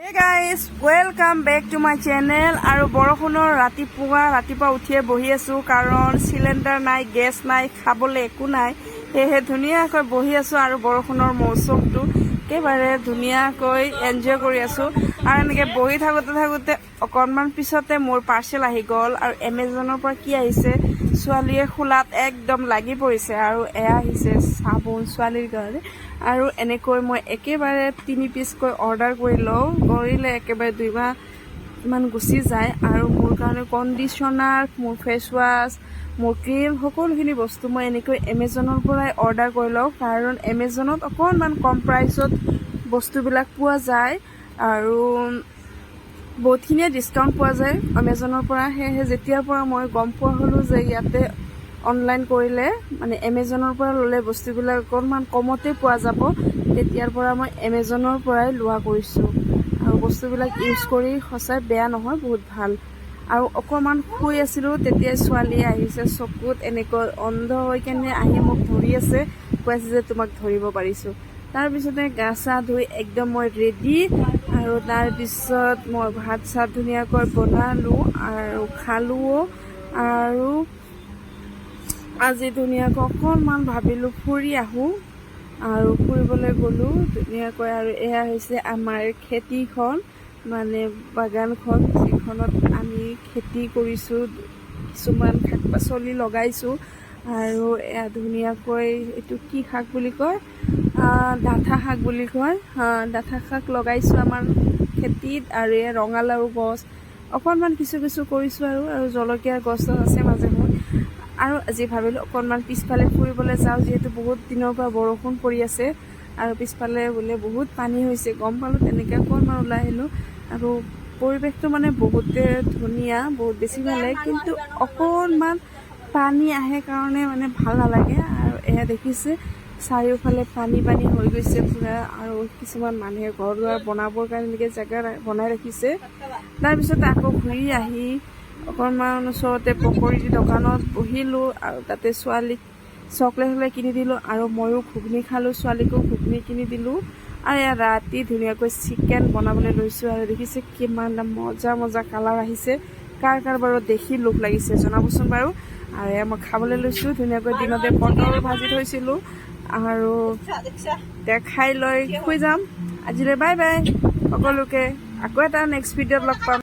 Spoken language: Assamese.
Hey guys welcome back to my channel আৰু বৰষুণৰ ৰাতিপুৱা ৰাতিপুৱা উঠিয়ে বহি আছো কাৰণ চিলিণ্ডাৰ নাই গেছ নাই খাবলৈ একো নাই। সেয়েহে ধুনীয়াকৈ বহি আছো আৰু বৰষুণৰ মৌচমটো। একেবাৰে ধুনীয়াকৈ এনজয় কৰি আছো। আৰু এনেকৈ বহি থাকোঁতে থাকোঁতে অকণমান পিছতে মোৰ পাৰ্চেল আহি গ'ল আৰু এমেজনৰ পৰা কি আহিছে, ছোৱালীয়ে খোলাত একদম লাগি পৰিছে আৰু এয়া আহিছে চাবোন, ছোৱালীৰ কাৰণে আৰু এনেকৈ মই একেবাৰে তিনি পিচকৈ অৰ্ডাৰ কৰি লওঁ। কৰিলে একেবাৰে দুই মাহ মান গুচি যায় আৰু মোৰ কাৰণে কণ্ডিশ্যনাৰ মোৰ ফেচ ৱাছ মোৰ ক্ৰীম সকলোখিনি বস্তু মই এনেকৈ এমেজনৰ পৰাই অৰ্ডাৰ কৰি লওঁ। কাৰণ এমেজনত অকণমান কম প্ৰাইচত বস্তুবিলাক পোৱা যায় আৰু বহুতখিনিয়ে ডিছকাউণ্ট পোৱা যায় এমেজনৰ পৰা। সেয়েহে যেতিয়াৰ পৰা মই গম পোৱা হ'লোঁ যে ইয়াতে অনলাইন কৰিলে মানে এমেজনৰ পৰা ল'লে বস্তুবিলাক অকণমান কমতে পোৱা যাব তেতিয়াৰ পৰা মই এমেজনৰ পৰাই লোৱা কৰিছোঁ। বস্তুবিলাক ইউজ কৰি সঁচাই বেয়া নহয় বহুত ভাল। আৰু অকণমান শুই আছিলোঁ তেতিয়া ছোৱালীয়ে আহিছে চকুত এনেকৈ অন্ধ হৈ কেনে আহি মোক ধৰি আছে কৈ আছে যে তোমাক ধৰিব পাৰিছোঁ। তাৰপিছতে গা চা ধুই একদম মই ৰেডি আৰু তাৰপিছত মই ভাত চাত ধুনীয়াকৈ বনালোঁ আৰু খালোঁও আৰু আজি ধুনীয়াকৈ অকণমান ভাবিলোঁ ফুৰি আহোঁ। আৰু ফুৰিবলৈ গ'লোঁ ধুনীয়াকৈ আৰু এয়া হৈছে আমাৰ খেতিখন মানে বাগানখন যিখনত আমি খেতি কৰিছোঁ কিছুমান শাক পাচলি লগাইছোঁ আৰু এয়া ধুনীয়াকৈ এইটো কি শাক বুলি কয়? ডাঠা শাক বুলি কয়। ডাঠা শাক লগাইছোঁ আমাৰ খেতিত আৰু এয়া ৰঙালাও গছ অকণমান কিছু কিছু কৰিছোঁ আৰু আৰু জলকীয়া গছ আছে মাজে সময়ে। আৰু আজি ভাবিলোঁ অকণমান পিছফালে ফুৰিবলৈ যাওঁ, যিহেতু বহুত দিনৰ পৰা বৰষুণ পৰি আছে। আৰু পিছফালে বোলে বহুত পানী হৈছে, গম পালোঁ তেনেকৈ অকণমান ওলাই আহিলোঁ। আৰু পৰিৱেশটো মানে বহুতে ধুনীয়া, বহুত বেছি ভালো লাগে। কিন্তু অকণমান পানী আহে কাৰণে মানে ভালো নালাগে। আৰু এয়া দেখিছে, চাৰিওফালে পানী পানী হৈ গৈছে পূৰা। আৰু কিছুমান মানুহে ঘৰ দুৱাৰ বনাবৰ কাৰণে এনেকৈ জেগা বনাই ৰাখিছে। তাৰপিছতে আকৌ ঘূৰি আহি অকণমান ওচৰতে পকৰী দোকানত বহিলোঁ আৰু তাতে ছোৱালীক চকলেট চকলেট কিনি দিলোঁ আৰু ময়ো ঘুগনি খালোঁ, ছোৱালীকো ঘুগনি কিনি দিলোঁ। আৰু এয়া ৰাতি ধুনীয়াকৈ চিকেন বনাবলৈ লৈছোঁ আৰু দেখিছে কিমান মজা মজা কালাৰ আহিছে। কাৰ কাৰ বাৰু দেখি লোভ লাগিছে জনাবচোন বাৰু। আৰু এয়া মই খাবলৈ লৈছোঁ, ধুনীয়াকৈ দিনতে পটল ভাজি থৈছিলোঁ আৰু এতিয়া খাই লৈ শুই যাম। আজিলৈ বাই বাই, সকলোকে আকৌ এটা নেক্সট ভিডিঅ'ত লগ পাম।